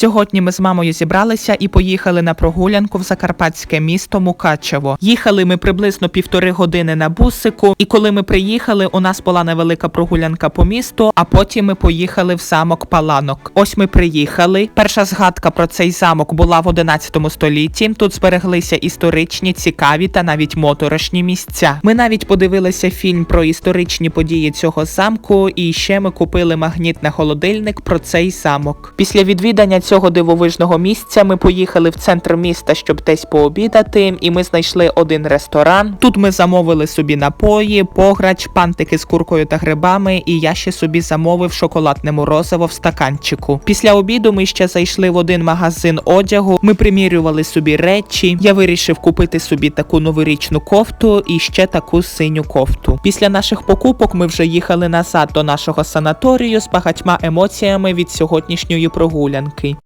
Сьогодні ми з мамою зібралися і поїхали на прогулянку в закарпатське місто Мукачево. Їхали ми приблизно півтори години на бусику, і коли ми приїхали, у нас була невелика прогулянка по місту, а потім ми поїхали в замок Паланок. Ось ми приїхали. Перша згадка про цей замок була в 11 столітті. Тут збереглися історичні, цікаві та навіть моторошні місця. Ми навіть подивилися фільм про історичні події цього замку, і ще ми купили магніт на холодильник про цей замок. Після відвідання цього дивовижного місця ми поїхали в центр міста, щоб десь пообідати, і ми знайшли один ресторан. Тут ми замовили собі напої, пограч, пантики з куркою та грибами, і я ще собі замовив шоколадне морозиво в стаканчику. Після обіду ми ще зайшли в один магазин одягу. Ми примірювали собі речі. Я вирішив купити собі таку новорічну кофту і ще таку синю кофту. Після наших покупок ми вже їхали назад до нашого санаторію з багатьма емоціями від сьогоднішньої прогулянки.